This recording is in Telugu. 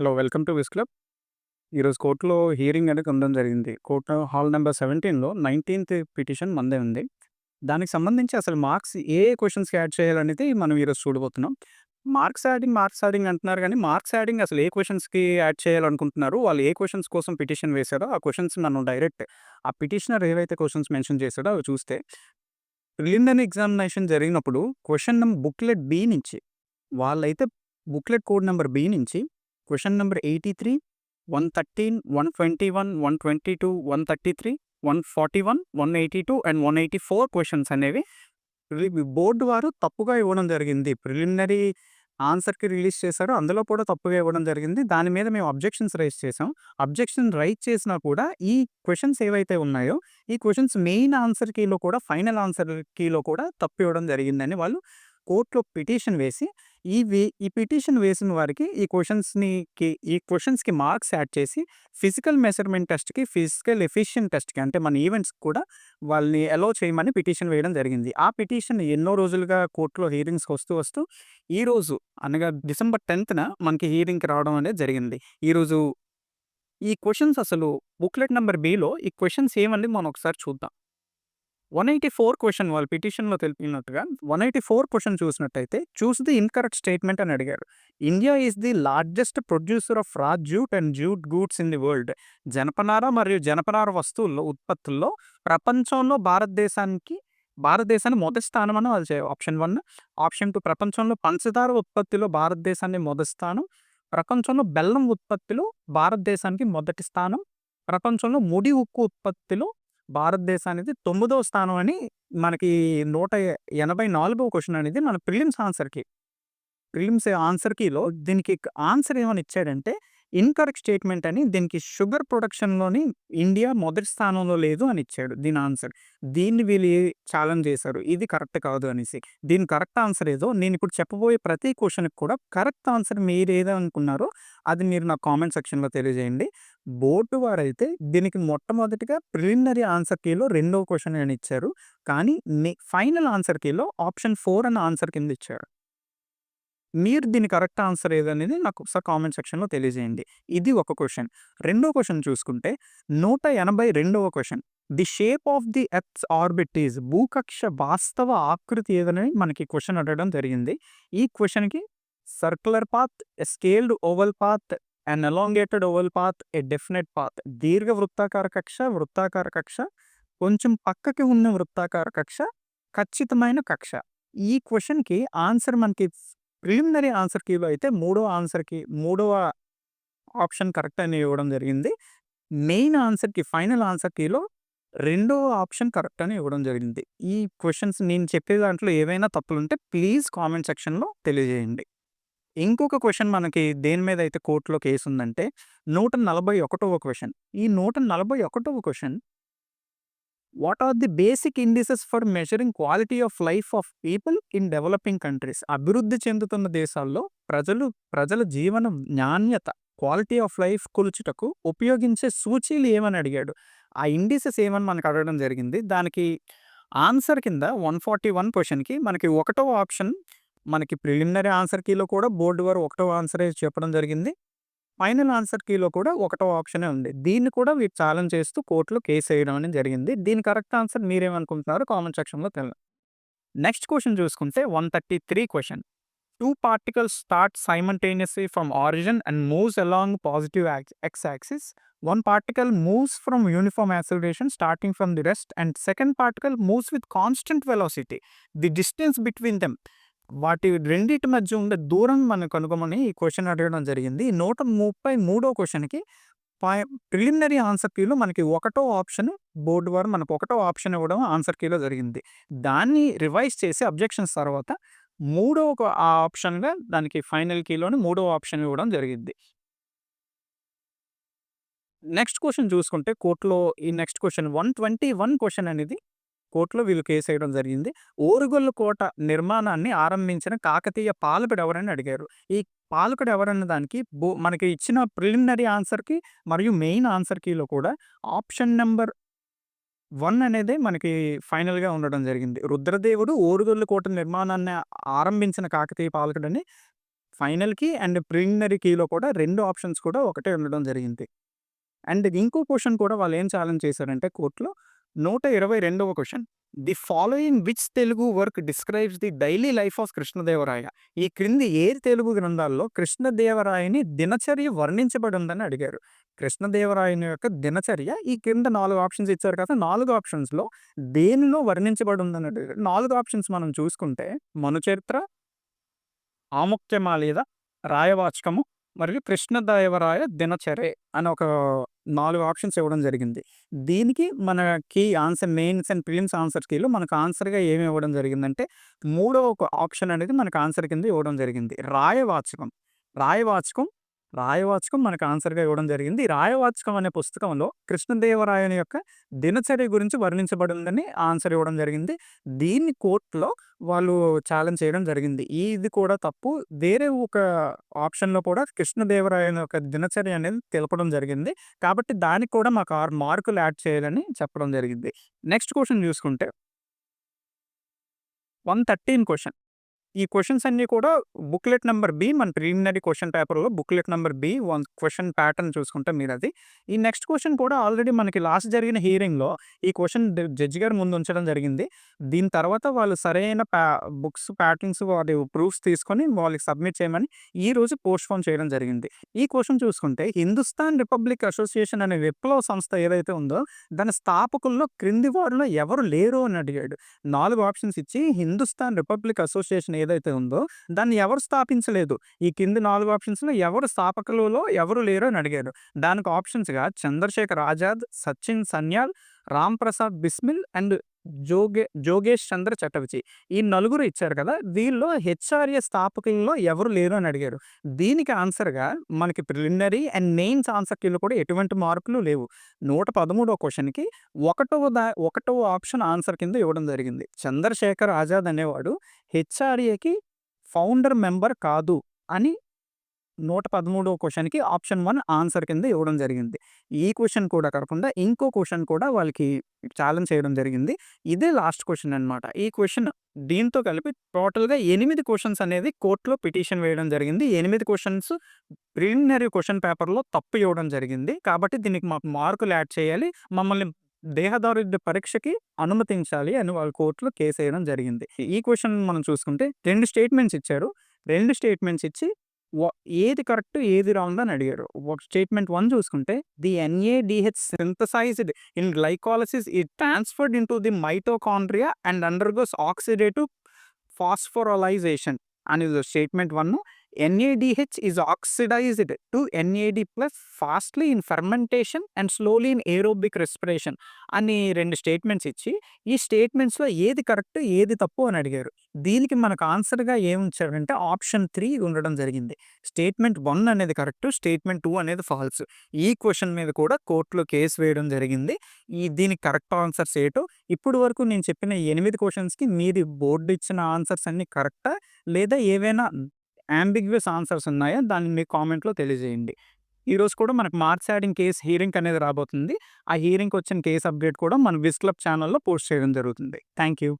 Hello welcome to Vis Club ఈరోజు కోర్టులో హియరింగ్ అనేది ఉండడం జరిగింది. కోర్టు హాల్ నెంబర్ సెవెంటీన్లో నైన్టీన్త్ పిటిషన్ మందే ఉంది. దానికి సంబంధించి అసలు మార్క్స్ ఏ క్వశ్చన్స్కి యాడ్ చేయాలనేది మనం ఈరోజు చూడబోతున్నాం. మార్క్స్ యాడింగ్ మార్క్స్ యాడింగ్ అంటున్నారు కానీ మార్క్స్ యాడింగ్ అసలు ఏ క్వశ్చన్స్కి యాడ్ చేయాలనుకుంటున్నారు? వాళ్ళు ఏ క్వశ్చన్స్ కోసం పిటిషన్ వేశారో ఆ క్వశ్చన్స్ నన్ను డైరెక్ట్ ఆ పిటిషనర్ ఏవైతే క్వశ్చన్స్ మెన్షన్ చేశాడో అవి చూస్తే ప్రిలిమినరీ ఎగ్జామినేషన్ జరిగినప్పుడు క్వశ్చన్ నెంబర్ బుక్లెట్ బి నుంచి వాళ్ళైతే బుక్లెట్ కోడ్ నెంబర్ బి నుంచి question number eighty three one thirteen one twenty one one twenty two one thirty three one forty one one eighty two and one eighty four questions అనేవి. బోర్డు వారు తప్పుగా ఇవ్వడం జరిగింది. ప్రిలిమినరీ ఆన్సర్కి రిలీజ్ చేశారు. అందులో కూడా తప్పుగా ఇవ్వడం జరిగింది. దాని మీద మేము అబ్జెక్షన్స్ రైజ్ చేసాం అబ్జెక్షన్ రైజ్ చేసినా కూడా ఈ క్వశ్చన్స్ ఏవైతే ఉన్నాయో ఈ క్వశ్చన్స్ మెయిన్ ఆన్సర్ కీలో కూడా ఫైనల్ ఆన్సర్ కీలో కూడా తప్పు ఇవ్వడం జరిగిందని వాళ్ళు కోర్టులో పిటిషన్ వేసి ఈ వే ఈ పిటిషన్ వేసిన వారికి ఈ క్వశ్చన్స్ని ఈ క్వశ్చన్స్కి మార్క్స్ యాడ్ చేసి ఫిజికల్ మెజర్మెంట్ టెస్ట్కి ఫిజికల్ ఎఫిషియెంట్ టెస్ట్కి అంటే మన ఈవెంట్స్ కూడా వాళ్ళని అలో చేయమని పిటిషన్ వేయడం జరిగింది. ఆ పిటిషన్ ఎన్నో రోజులుగా కోర్టులో హీరింగ్స్కి వస్తూ వస్తూ ఈ రోజు అనగా డిసెంబర్ టెన్త్న మనకి హీరింగ్కి రావడం అనేది జరిగింది. ఈరోజు ఈ క్వశ్చన్స్ అసలు బుక్లెట్ నెంబర్ బిలో ఈ క్వశ్చన్స్ ఏమని మనం ఒకసారి చూద్దాం. వన్ ఎయిటీ ఫోర్ క్వశ్చన్ వాళ్ళు పిటిషన్లో తెలిపినట్టుగా వన్ ఎయిటీ ఫోర్ క్వశ్చన్ చూసినట్టయితే చూస్ ది ఇన్కరెక్ట్ స్టేట్మెంట్ అని అడిగారు. India is the largest producer of raw jute and jute goods in the world. జనపనార మరియు జనపనార వస్తువుల్లో ఉత్పత్తుల్లో ప్రపంచంలో భారతదేశానికి భారతదేశాన్ని మొదటి స్థానం అని వాళ్ళు ఆప్షన్ వన్. ఆప్షన్ టూ ప్రపంచంలో పంచదార ఉత్పత్తిలో భారతదేశాన్ని మొదటి స్థానం. ప్రపంచంలో బెల్లం ఉత్పత్తిలో భారతదేశానికి మొదటి స్థానం. ప్రపంచంలో ముడి ఉక్కు ఉత్పత్తిలో భారతదేశానికి తొమ్మిదవ స్థానం అని మనకి నూట ఎనభై నాలుగవ క్వశ్చన్ అనేది మన ప్రిలిమ్స్ ఆన్సర్కి. ప్రిలిమ్స్ ఆన్సర్కిలో దీనికి ఆన్సర్ ఏమని ఇచ్చాడంటే ఇన్కరెక్ట్ స్టేట్మెంట్ అని దీనికి షుగర్ ప్రొడక్షన్లోని ఇండియా మొదటి స్థానంలో లేదు అని ఇచ్చాడు. దీని ఆన్సర్ దీన్ని వీళ్ళు ఛాలెంజ్ చేశారు? ఇది కరెక్ట్ కాదు అనేసి. దీని కరెక్ట్ ఆన్సర్ ఏదో. నేను ఇప్పుడు చెప్పబోయే ప్రతి క్వశ్చన్కి కూడా కరెక్ట్ ఆన్సర్ మీరు ఏదో అనుకున్నారో అది మీరు నా కామెంట్ సెక్షన్లో తెలియజేయండి. బోర్డు వారైతే దీనికి మొట్టమొదటిగా ప్రిలిమినరీ ఆన్సర్ కీలో రెండవ క్వశ్చన్ అని ఇచ్చారు. కానీ ఫైనల్ ఆన్సర్ కీలో ఆప్షన్ ఫోర్ అన్న ఆన్సర్ కింద ఇచ్చారు. మీరు దీని కరెక్ట్ ఆన్సర్ ఏదనేది నాకు ఒకసారి కామెంట్ సెక్షన్లో తెలియజేయండి. ఇది ఒక క్వశ్చన్. రెండో క్వశ్చన్ చూసుకుంటే నూట ఎనభై రెండవ question. The shape of the earth's orbit is భూకక్ష వాస్తవ ఆకృతి ఏదని మనకి క్వశ్చన్ అడగడం జరిగింది. ఈ క్వశ్చన్కి circular path scaled oval path and elongated oval path a definite path. దీర్ఘ వృత్తాకార కక్ష వృత్తాకార కక్ష కొంచెం పక్కకి ఉన్న వృత్తాకార కక్ష ఖచ్చితమైన కక్ష. ఈ క్వశ్చన్కి ఆన్సర్ మనకి ప్రిలిమినరీ ఆన్సర్ కీలో అయితే మూడో ఆన్సర్కి మూడవ ఆప్షన్ కరెక్ట్ అని ఇవ్వడం జరిగింది. మెయిన్ ఆన్సర్కి ఫైనల్ ఆన్సర్ కీలో రెండో ఆప్షన్ కరెక్ట్ అని ఇవ్వడం జరిగింది. ఈ క్వశ్చన్స్ నేను చెప్పే దాంట్లో ఏవైనా తప్పులుంటే ప్లీజ్ కామెంట్ సెక్షన్లో తెలియజేయండి. ఇంకొక క్వశ్చన్ మనకి దేని మీద అయితే కోర్టులో కేసు ఉందంటే నూట నలభై ఒకటవ క్వశ్చన్. ఈ నూట నలభై ఒకటవ question what are the basic indices for measuring quality of life of people in developing countries అభివృద్ధి చెందుతున్న దేశాల్లో ప్రజలు ప్రజల జీవన నాణ్యత క్వాలిటీ ఆఫ్ లైఫ్ కొలుచుటకు ఉపయోగించే సూచీలు ఏమని అడిగాడు? ఆ ఇండిసెస్ ఏమని మనకు అడగడం జరిగింది. దానికి ఆన్సర్ కింద వన్ ఫార్టీ వన్ క్వశ్చన్కి మనకి ఒకటో ఆప్షన్ మనకి ప్రిలిమినరీ ఆన్సర్ కీలో కూడా బోర్డు వారు ఒకటో ఆన్సరే చెప్పడం జరిగింది. ఫైనల్ ఆన్సర్ కీలో కూడా ఒకటో ఆప్షనే ఉంది. దీన్ని కూడా వీరు ఛాలెంజ్ చేస్తూ కోర్టులో కేసు వేయడం అనేది జరిగింది. దీని కరెక్ట్ ఆన్సర్ మీరేమనుకుంటున్నారో కామెంట్ సెక్షన్లో తెలియదు నెక్స్ట్ క్వశ్చన్ చూసుకుంటే one thirty three question. Two particles start simultaneously from origin and moves along positive x axis. One particle moves from uniform acceleration starting from the rest and second particle moves with constant velocity. The distance between them. వాటి రెండిటి మధ్య ఉండే దూరం మనం కనుగొమని ఈ క్వశ్చన్ అడగడం జరిగింది. నూట ముప్పై మూడో క్వశ్చన్కి ప్రిలిమినరీ ఆన్సర్ కీలో మనకి ఒకటో ఆప్షన్ బోర్డు వారు మనకు ఒకటో ఆప్షన్ ఇవ్వడం ఆన్సర్ కీలో జరిగింది. దాన్ని రివైజ్ చేసి అబ్జెక్షన్స్ తర్వాత మూడో ఒక ఆ ఆప్షన్గా దానికి ఫైనల్ కీలోని మూడో ఆప్షన్ ఇవ్వడం జరిగింది. నెక్స్ట్ క్వశ్చన్ చూసుకుంటే కోర్టులో ఈ next question one twenty one question అనేది కోర్టులో వీళ్ళు కేసు వేయడం జరిగింది. ఓరుగొల్లు కోట నిర్మాణాన్ని ఆరంభించిన కాకతీయ పాలకుడు ఎవరని అడిగారు. ఈ పాలకుడు ఎవరన్న దానికి బో మనకి ఇచ్చిన ప్రిలిమినరీ ఆన్సర్కి మరియు మెయిన్ ఆన్సర్ కీలో కూడా ఆప్షన్ నెంబర్ వన్ అనేది మనకి ఫైనల్గా ఉండడం జరిగింది. రుద్రదేవుడు ఓరుగొల్లు కోట నిర్మాణాన్ని ఆరంభించిన కాకతీయ పాలకుడని ఫైనల్‌కి అండ్ ప్రిలిమినరీ కీలో కూడా రెండు ఆప్షన్స్ కూడా ఒకటే ఉండడం జరిగింది. అండ్ ఇంకో క్వశ్చన్ కూడా వాళ్ళు ఏం ఛాలెంజ్ చేశారంటే కోర్టులో నూట ఇరవై రెండవ question the following which Telugu work describes the daily life of Krishnadevaraya. ఈ క్రింది ఏ తెలుగు గ్రంథాల్లో కృష్ణదేవరాయని దినచర్య వర్ణించబడిందని అడిగారు. కృష్ణదేవరాయని యొక్క దినచర్య ఈ క్రింద నాలుగు ఆప్షన్స్ ఇచ్చారు కదా! నాలుగు ఆప్షన్స్‌లో దేనిలో వర్ణించబడిందని అడిగారు. నాలుగు ఆప్షన్స్ మనం చూసుకుంటే మనుచరిత్ర ఆముక్తమాల్యద, రాయవాచకము మరియు కృష్ణదేవరాయ దినచర్య అని ఒక నాలుగు ఆప్షన్స్ ఇవ్వడం జరిగింది. దీనికి మనకి answer mains and prelims answer కీలో మనకు ఆన్సర్‌గా ఏమి ఇవ్వడం జరిగిందంటే మూడవ ఒక ఆప్షన్ అనేది మనకు ఆన్సర్ కింద ఇవ్వడం జరిగింది. రాయవాచకం. రాయవాచకం, రాయవాచకం మనకు ఆన్సర్‌గా ఇవ్వడం జరిగింది. రాయవాచకం అనే పుస్తకంలో కృష్ణదేవరాయని యొక్క దినచర్య గురించి వర్ణించబడిందని ఆన్సర్ ఇవ్వడం జరిగింది. దీన్ని కోర్ట్‌లో వాళ్ళు ఛాలెంజ్ చేయడం జరిగింది. ఇది కూడా తప్పు. వేరే ఒక ఆప్షన్‌లో కూడా కృష్ణదేవరాయని యొక్క దినచర్య అనేది తెలపడం జరిగింది. కాబట్టి దానికి కూడా మాకు ఆరు మార్కులు యాడ్ చేయాలని చెప్పడం జరిగింది. నెక్స్ట్ క్వశ్చన్ చూసుకుంటే వన్ థర్టీన్ క్వశ్చన్ ఈ క్వశ్చన్స్ అన్నీ కూడా బుక్‌లెట్ నెంబర్ బి మన ప్రిలిమినరీ క్వశ్చన్ పేపర్‌లో booklet number B one question pattern చూసుకుంటే అది ఈ నెక్స్ట్ క్వశ్చన్ కూడా ఆల్రెడీ మనకి లాస్ట్ జరిగిన హియరింగ్‌లో ఈ క్వశ్చన్ జడ్జి గారు ముందు ఉంచడం జరిగింది. దీని తర్వాత వాళ్ళు సరైన ప్యా బుక్స్ ప్యాటర్న్స్ వాటి ప్రూఫ్స్ తీసుకొని వాళ్ళకి సబ్మిట్ చేయమని ఈ రోజు పోస్ట్‌పోన్ చేయడం జరిగింది. ఈ క్వశ్చన్ చూసుకుంటే హిందుస్థాన్ రిపబ్లిక్ అసోసియేషన్ అనే విప్లవ సంస్థ ఏదైతే ఉందో దాని స్థాపకుల్లో క్రింది వారిలో ఎవరు లేరు అని అడిగాడు. నాలుగు ఆప్షన్స్ ఇచ్చి హిందుస్థాన్ రిపబ్లిక్ అసోసియేషన్ ఏదైతే ఉందో దాన్ని ఎవరు స్థాపించలేదు. ఈ కింది నాలుగు ఆప్షన్స్‌లో ఎవరు స్థాపకులలో ఎవరు లేరు అని అడిగారు. దానికి ఆప్షన్స్‌గా చంద్రశేఖర్ ఆజాద్, సచిన్ సన్యాల్, రామ్ ప్రసాద్ బిస్మిల్ అండ్ జోగే జోగేష్ చంద్ర చటర్జీ. ఈ నలుగురు ఇచ్చారు కదా! దీనిలో హెచ్ఆర్ఏ స్థాపకుల్లో ఎవరు లేరు అని అడిగారు. దీనికి ఆన్సర్‌గా మనకి ప్రిలిమినరీ అండ్ మెయిన్స్ ఆన్సర్ కీలో కూడా ఎటువంటి మార్పులు లేవు. నూట పదమూడో క్వశ్చన్కి ఒకటవ దా ఒకటవ ఆప్షన్ ఆన్సర్ కింద ఇవ్వడం జరిగింది. చంద్రశేఖర్ ఆజాద్ అనేవాడు హెచ్ఆర్ఏకి ఫౌండర్ మెంబర్ కాదు అని నూట పదమూడవ క్వశ్చన్కి ఆప్షన్ వన్ ఆన్సర్ కింద ఇవ్వడం జరిగింది. ఈ క్వశ్చన్ కూడా కాకుండా ఇంకో క్వశ్చన్ కూడా వాళ్ళకి ఛాలెంజ్ చేయడం జరిగింది. ఇదే లాస్ట్ క్వశ్చన్ అనమాట ఈ క్వశ్చన్ దీంతో కలిపి టోటల్‌గా ఎనిమిది క్వశ్చన్స్ అనేది కోర్టులో పిటిషన్ వేయడం జరిగింది. ఎనిమిది క్వశ్చన్స్ ప్రిలిమినరీ క్వశ్చన్ పేపర్‌లో తప్పు ఇవ్వడం జరిగింది. కాబట్టి దీనికి మాకు మార్కులు యాడ్ చేయాలి. మమ్మల్ని దేహదారుద్య పరీక్షకి అనుమతించాలి అని వాళ్ళ కోర్టులో కేస్ వేయడం జరిగింది. ఈ క్వశ్చన్ మనం చూసుకుంటే రెండు స్టేట్మెంట్స్ ఇచ్చారు. రెండు స్టేట్మెంట్స్ ఇచ్చి ఏది కరెక్ట్ ఏది రాంగ్ అని అడిగారు. ఒక స్టేట్మెంట్ వన్ చూసుకుంటే the NADH synthesised in glycolysis is transferred into the mitochondria and undergoes oxidative phosphorylation అనేది statement one NADH is oxidised to NAD plus fastly in fermentation and slowly in aerobic respiration అని రెండు స్టేట్మెంట్స్ ఇచ్చి ఈ స్టేట్మెంట్స్‌లో ఏది కరెక్ట్ ఏది తప్పు అని అడిగారు. దీనికి మనకు ఆన్సర్‌గా ఏముంచారంటే ఆప్షన్ త్రీ ఉండడం జరిగింది. స్టేట్మెంట్ వన్ అనేది కరెక్ట్. స్టేట్మెంట్ టూ అనేది ఫాల్స్. ఈ క్వశ్చన్ మీద కూడా కోర్టులో కేసు వేయడం జరిగింది. ఈ దీనికి కరెక్ట్ ఆన్సర్స్ ఏటో ఇప్పటి వరకు నేను చెప్పిన ఎనిమిది క్వశ్చన్స్కి మీది బోర్డు ఇచ్చిన ఆన్సర్స్ అన్ని కరెక్టా? లేదా ఏవైనా యాంబిగ్వియస్ ఆన్సర్స్ ఉన్నాయా? దాన్ని మీ కామెంట్‌లో తెలియజేయండి. ఈరోజు కూడా మనకు మార్క్స్ యాడింగ్ కేస్ హీరింగ్ అనేది రాబోతుంది. ఆ హీరింగ్కి వచ్చిన కేస్ అప్డేట్ కూడా మన విస్క్లబ్ క్లబ్ పోస్ట్ చేయడం జరుగుతుంది. Thank you.